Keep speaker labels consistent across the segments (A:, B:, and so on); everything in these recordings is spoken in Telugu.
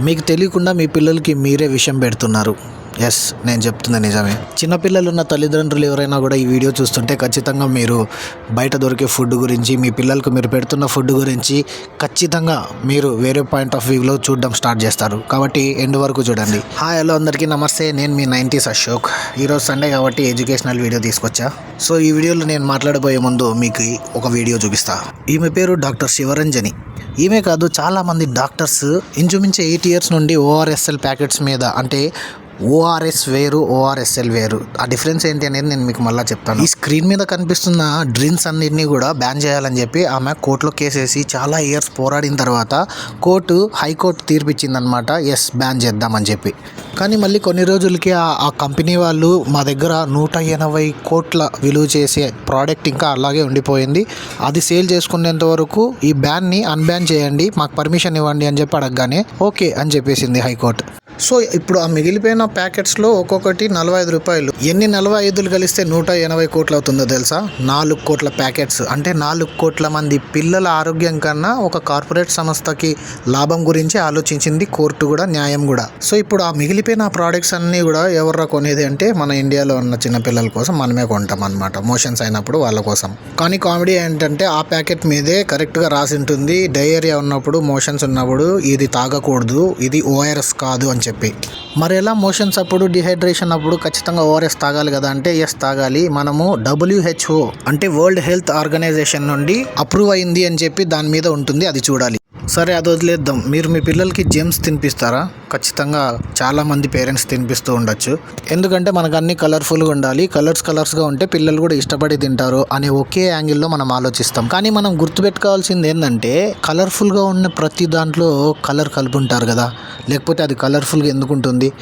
A: మీకు తెలియకుండా మీ పిల్లలకి మీరే విషయం పెడుతున్నారు. ఎస్ నేను చెప్తుంది నిజమే. చిన్నపిల్లలు ఉన్న తల్లిదండ్రులు ఎవరైనా కూడా ఈ వీడియో చూస్తుంటే ఖచ్చితంగా మీరు బయట దొరికే ఫుడ్ గురించి మీ పిల్లలకు మీరు పెడుతున్న ఫుడ్ గురించి ఖచ్చితంగా మీరు వేరే పాయింట్ ఆఫ్ వ్యూలో చూడడం స్టార్ట్ చేస్తారు. కాబట్టి ఎండ్ వరకు చూడండి. హాయ్ హలో అందరికీ. నమస్తే. నేను మీ నైంటీస్ అశోక్. ఈరోజు సండే కాబట్టి ఎడ్యుకేషనల్ వీడియో తీసుకొచ్చా. సో ఈ వీడియోలో నేను మాట్లాడబోయే ముందు మీకు ఒక వీడియో చూపిస్తా. ఈమె పేరు డాక్టర్ శివరంజని. ఈమె కాదు చాలామంది డాక్టర్స్ ఇంచుమించు ఎయిట్ ఇయర్స్ నుండి ఓఆర్ఎస్ఎల్ ప్యాకెట్స్ మీద అంటే ఓఆర్ఎస్ వేరు ఓఆర్ఎస్ఎల్ వేరు. ఆ డిఫరెన్స్ ఏంటి అనేది నేను మీకు మళ్ళీ చెప్తాను. ఈ స్క్రీన్ మీద కనిపిస్తున్న డ్రింక్స్ అన్నింటినీ కూడా బ్యాన్ చేయాలని చెప్పి ఆమె కోర్టులో కేసేసి చాలా ఇయర్స్ పోరాడిన తర్వాత కోర్టు హైకోర్టు తీర్పిచ్చిందనమాట ఎస్ బ్యాన్ చేద్దామని చెప్పి. కానీ మళ్ళీ కొన్ని రోజులకి ఆ ఆ కంపెనీ వాళ్ళు మా దగ్గర నూట ఎనభై కోట్ల విలువ చేసే ప్రోడక్ట్ ఇంకా అలాగే ఉండిపోయింది. అది సేల్ చేసుకునేంత వరకు ఈ బ్యాన్ని అన్బ్యాన్ చేయండి మాకు పర్మిషన్ ఇవ్వండి అని చెప్పి అడగగానే ఓకే అని చెప్పేసింది హైకోర్టు. సో ఇప్పుడు ఆ మిగిలిపోయిన ప్యాకెట్స్లో ఒక్కొక్కటి నలభై ఐదు రూపాయలు. ఎన్ని నలభై ఐదులు కలిస్తే నూట ఎనభై కోట్లు అవుతుందో తెలుసా? నాలుగు కోట్ల ప్యాకెట్స్. అంటే నాలుగు కోట్ల మంది పిల్లల ఆరోగ్యం కన్నా ఒక కార్పొరేట్ సంస్థకి లాభం గురించి ఆలోచించింది కోర్టు కూడా న్యాయం కూడా. సో ఇప్పుడు ఆ మిగిలిపోయిన ప్రోడక్ట్స్ అన్నీ కూడా ఎవర్రా కొనేది అంటే మన ఇండియాలో ఉన్న చిన్న పిల్లల కోసం మనమే కొంటాం అనమాట మోషన్స్ అయినప్పుడు వాళ్ళ కోసం. కానీ కామెడీ ఏంటంటే ఆ ప్యాకెట్ మీదే కరెక్ట్గా రాసి ఉంటుంది. డయేరియా ఉన్నప్పుడు మోషన్స్ ఉన్నప్పుడు ఇది తాగకూడదు. ఇది ఓఆర్ఎస్ కాదు అని చెప్పి. మరి ఎలా మోషన్స్ అప్పుడు డిహైడ్రేషన్ అప్పుడు ఖచ్చితంగా ఓఆర్ఎస్ తాగాలి కదా అంటే ఎస్ తాగాలి. మనము డబ్ల్యూహెచ్ఓ అంటే వరల్డ్ హెల్త్ ఆర్గనైజేషన్ నుండి అప్రూవ్ అయింది అని చెప్పి దాని మీద ఉంటుంది అది చూడాలి. సరే అది వదిలేద్దాం. మీరు మీ పిల్లలకి జెమ్స్ తినిపిస్తారా? ఖచ్చితంగా చాలామంది పేరెంట్స్ తినిపిస్తూ ఉండొచ్చు. ఎందుకంటే మనకు అన్ని కలర్ఫుల్గా ఉండాలి. కలర్స్ కలర్స్గా ఉంటే పిల్లలు కూడా ఇష్టపడి తింటారు అనే ఒకే యాంగిల్లో మనం ఆలోచిస్తాం. కానీ మనం గుర్తుపెట్టుకోవాల్సింది ఏంటంటే కలర్ఫుల్గా ఉన్న ప్రతి దాంట్లో కలర్ కలుపుంటారు కదా. లేకపోతే అది కలర్ఫుల్గా ఎందుకు ఉంటుంది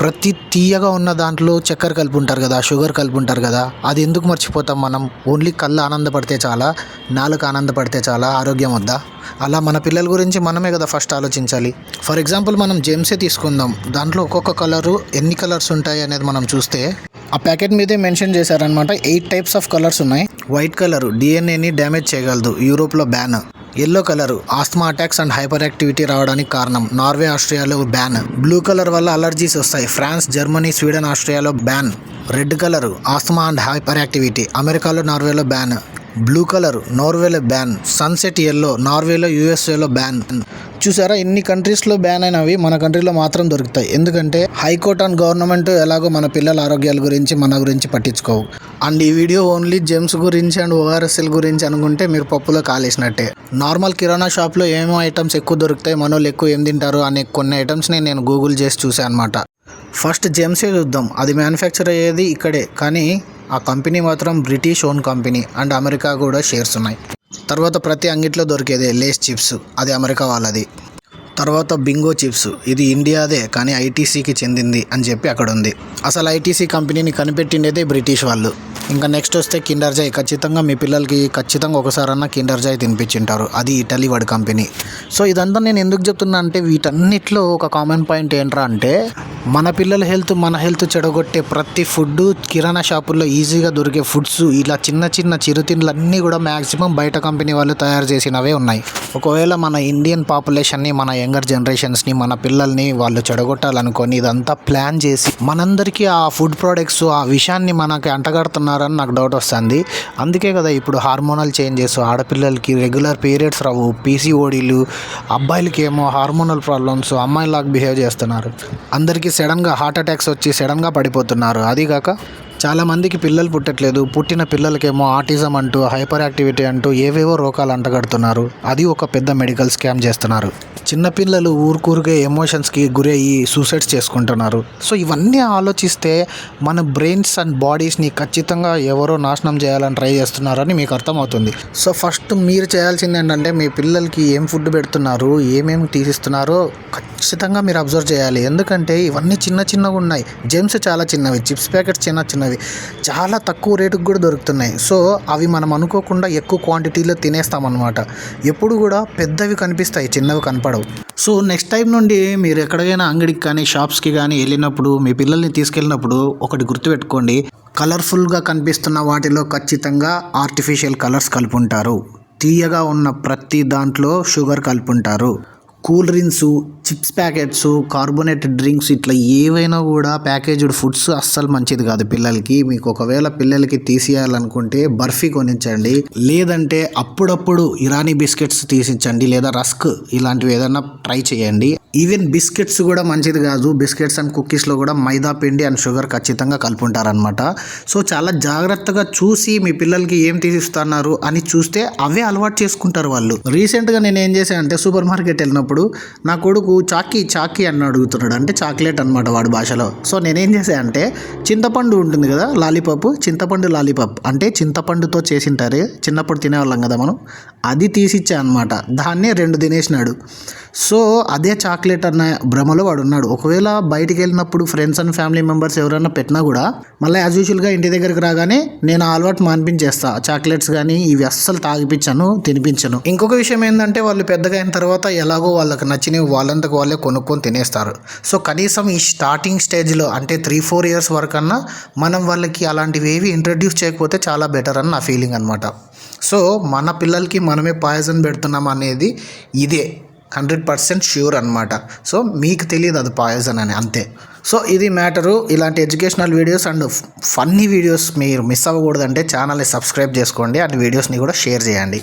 A: ప్రతి తీయగా ఉన్న దాంట్లో చక్కెర కలుపుంటారు కదా షుగర్ కలుపుంటారు కదా అది ఎందుకు మర్చిపోతాం మనం? ఓన్లీ కళ్ళు ఆనందపడితే చాలా నాలుక ఆనందపడితే చాలా ఆరోగ్యం వద్దా? అలా మన పిల్లల గురించి మనమే కదా ఫస్ట్ ఆలోచించాలి. ఫర్ ఎగ్జాంపుల్ మనం జేమ్సే తీసుకుందాం. దాంట్లో ఒక్కొక్క కలరు ఎన్ని కలర్స్ ఉంటాయి అనేది మనం చూస్తే ఆ ప్యాకెట్ మీదే మెన్షన్ చేశారనమాట ఎయిట్ టైప్స్ ఆఫ్ కలర్స్ ఉన్నాయి. వైట్ కలర్ డిఎన్ఏని డ్యామేజ్ చేయగలదు యూరోప్లో ban. Yellow colour asthma attacks and hyperactivity రావడానికి కారణం. నార్వే ఆస్ట్రియాలో బ్యాన్. బ్లూ కలర్ వల్ల అలర్జీస్ వస్తాయి. France Germany Sweden ఆస్ట్రియాలో ban. Red colour asthma and hyperactivity అమెరికాలో నార్వేలో బ్యాన్. బ్లూ కలర్ నార్వేలో బ్యాన్. సన్సెట్ ఎల్లో నార్వేలో యూఎస్ఏలో బ్యాన్. చూసారా ఎన్ని కంట్రీస్లో బ్యాన్ అయినవి మన కంట్రీలో మాత్రం దొరుకుతాయి. ఎందుకంటే హైకోర్టు అండ్ గవర్నమెంట్ ఎలాగో మన పిల్లల ఆరోగ్యాల గురించి మన గురించి పట్టించుకోవు. అండ్ ఈ వీడియో ఓన్లీ జెమ్స్ గురించి అండ్ ఓఆర్ఎస్ఎల్ గురించి అనుకుంటే మీరు పప్పులో కాలేసినట్టే. నార్మల్ కిరాణా షాప్లో ఏమేమి ఐటమ్స్ ఎక్కువ దొరుకుతాయి మనోళ్ళు ఎక్కువ ఏం తింటారు అనే కొన్ని ఐటమ్స్ని నేను గూగుల్ చేసి చూసాను అనమాట ఫస్ట్ జెమ్సే చూద్దాం. అది మ్యానుఫ్యాక్చర్ అయ్యేది ఇక్కడే. కానీ ఆ కంపెనీ మాత్రం British own company and America కూడా షేర్స్ ఉన్నాయి. తర్వాత ప్రతి అంగిట్లో దొరికేదే లేస్ చిప్స్. అది అమెరికా వాళ్ళది. తర్వాత బింగో చిప్స్. ఇది ఇండియాదే కానీ ఐటీసీకి చెందింది అని చెప్పి అక్కడ ఉంది అసలు ఐటీసీ కంపెనీని కనిపెట్టిండేదే బ్రిటిష్ వాళ్ళు. ఇంకా నెక్స్ట్ వస్తే కిండర్ జాయ్. ఖచ్చితంగా మీ పిల్లలకి ఖచ్చితంగా ఒకసారన్నా కిండర్ జాయ్ తినిపించింటారు. అది ఇటలీ వాడి కంపెనీ. సో ఇదంతా నేను ఎందుకు చెప్తున్నా అంటే వీటన్నిటిలో ఒక కామన్ పాయింట్ ఏంట్రా అంటే మన పిల్లల హెల్త్ మన హెల్త్ చెడగొట్టే ప్రతి ఫుడ్ కిరాణా షాపుల్లో ఈజీగా దొరికే ఫుడ్స్ ఇలా చిన్న చిన్న చిరుతిండ్లన్నీ కూడా మ్యాక్సిమం బయట కంపెనీ వాళ్ళు తయారు చేసినవే ఉన్నాయి. ఒకవేళ మన ఇండియన్ పాపులేషన్ని మన యంగర్ జనరేషన్స్ని మన పిల్లల్ని వాళ్ళు చెడగొట్టాలనుకొని ఇదంతా ప్లాన్ చేసి మనందరికీ ఆ ఫుడ్ ప్రోడక్ట్స్ ఆ విషయాన్ని మనకి అంటగడుతున్నారని నాకు డౌట్ వస్తుంది. అందుకే కదా ఇప్పుడు హార్మోనల్ చేంజెస్ ఆడపిల్లలకి రెగ్యులర్ పీరియడ్స్ రావు పీసీఓడీలు అబ్బాయిలకి ఏమో హార్మోనల్ ప్రాబ్లమ్స్ అమ్మాయిలాగా బిహేవ్ చేస్తున్నారు. అందరికీ సడన్గా హార్ట్ అటాక్స్ వచ్చి సడన్గా పడిపోతున్నారు. అదిగాక చాలామందికి పిల్లలు పుట్టట్లేదు. పుట్టిన పిల్లలకేమో ఆటిజం అంటూ హైపర్ యాక్టివిటీ అంటూ ఏవేవో రోగాలు అంటగడుతున్నారు. అది ఒక పెద్ద మెడికల్ స్కామ్ చేస్తున్నారు. చిన్నపిల్లలు ఊరుకూరుగా ఎమోషన్స్కి గురయ్యి సూసైడ్స్ చేసుకుంటున్నారు. సో ఇవన్నీ ఆలోచిస్తే మన బ్రెయిన్స్ అండ్ బాడీస్ని ఖచ్చితంగా ఎవరో నాశనం చేయాలని ట్రై చేస్తున్నారని మీకు అర్థమవుతుంది. సో ఫస్ట్ మీరు చేయాల్సింది ఏంటంటే మీ పిల్లలకి ఏం ఫుడ్ పెడుతున్నారు ఏమేమి తీసిస్తున్నారో ఖచ్చితంగా మీరు అబ్జర్వ్ చేయాలి. ఎందుకంటే ఇవన్నీ చిన్న చిన్నగా ఉన్నాయి. జెమ్స్ చాలా చిన్నవి చిప్స్ ప్యాకెట్స్ చిన్న చిన్నవి. చాలా తక్కువ రేటుకు కూడా దొరుకుతున్నాయి. సో అవి మనం అనుకోకుండా ఎక్కువ క్వాంటిటీలో తినేస్తామన్నమాట. ఎప్పుడు కూడా పెద్దవి కనిపిస్తాయి చిన్నవి కనపడవు. సో నెక్స్ట్ టైం నుండి మీరు ఎక్కడికైనా అంగడికి కానీ షాప్స్కి కానీ వెళ్ళినప్పుడు మీ పిల్లల్ని తీసుకెళ్ళినప్పుడు ఒకటి గుర్తుపెట్టుకోండి. కలర్ఫుల్గా కనిపిస్తున్న వాటిలో ఖచ్చితంగా ఆర్టిఫిషియల్ కలర్స్ కలుపుంటారు. తీయగా ఉన్న ప్రతి దాంట్లో sugar కలుపుంటారు. Cool drinks chips packets carbonated drinks ఇట్లా ఏవైనా కూడా ప్యాకేజ్డ్ ఫుడ్స్ అస్సలు మంచిది కాదు పిల్లలకి. మీకు ఒకవేళ పిల్లలకి తీసేయాలనుకుంటే బర్ఫీ కొనించండి లేదంటే అప్పుడప్పుడు ఇరానీ బిస్కెట్స్ తీసిచ్చండి లేదా రస్క్ ఇలాంటివి ఏదైనా ట్రై చేయండి. ఈవెన్ బిస్కెట్స్ కూడా మంచిది కాదు. బిస్కెట్స్ అండ్ కుకీస్లో కూడా మైదా పిండి అండ్ షుగర్ ఖచ్చితంగా కలుపుంటారనమాట సో చాలా జాగ్రత్తగా చూసి మీ పిల్లలకి ఏం తీసిస్తున్నారు అని చూస్తే అవే అలవాటు చేసుకుంటారు వాళ్ళు. రీసెంట్గా నేను ఏం చేశాను అంటే సూపర్ మార్కెట్ వెళ్ళినప్పుడు నా కొడుకు చాకీ చాకీ అని అడుగుతున్నాడు. అంటే చాక్లెట్ అనమాట వాడి భాషలో. సో నేనేం చేశాను అంటే చింతపండు ఉంటుంది కదా లాలీపాప్ చింతపండు లాలీపాప్. అంటే చింతపండుతో చేసింటారే చిన్నప్పుడు తినేవాళ్ళం కదా మనం. అది తీసిచ్చా అనమాట దాన్నే రెండు తినేసినాడు. సో అదే చాక్లెట్ అన్న భ్రమలో వాడు ఉన్నాడు ఒకవేళ బయటికి వెళ్ళినప్పుడు ఫ్రెండ్స్ అండ్ ఫ్యామిలీ మెంబర్స్ ఎవరైనా పెట్టినా కూడా మళ్ళీ యాజ్ యూజువల్గా ఇంటి దగ్గరికి రాగానే నేను అలవాటు మాన్పించేస్తా. చాక్లెట్స్ కానీ ఇవి అస్సలు తాగిపించాను తినిపించను. ఇంకొక విషయం ఏంటంటే వాళ్ళు పెద్దగా అయిన తర్వాత ఎలాగో వాళ్ళకి నచ్చినవి వాళ్ళంతకు వాళ్ళే కొనుక్కొని తినేస్తారు. సో కనీసం ఈ స్టార్టింగ్ స్టేజ్లో అంటే త్రీ ఫోర్ ఇయర్స్ వరకన్నా మనం వాళ్ళకి అలాంటివి ఏవి ఇంట్రడ్యూస్ చేయకపోతే చాలా బెటర్ అని నా ఫీలింగ్ అనమాట సో మన పిల్లలకి మన మనమే పాయిజన్ పెడుతున్నాం అనేది ఇదే హండ్రెడ్ పర్సెంట్ ష్యూర్ అనమాట సో మీకు తెలియదు అది పాయిజన్ అని అంతే. సో ఇది మ్యాటరు. ఇలాంటి educational videos and funny videos మీరు మిస్ అవ్వకూడదంటే ఛానల్ని సబ్స్క్రైబ్ చేసుకోండి. అండ్ వీడియోస్ని కూడా షేర్ చేయండి.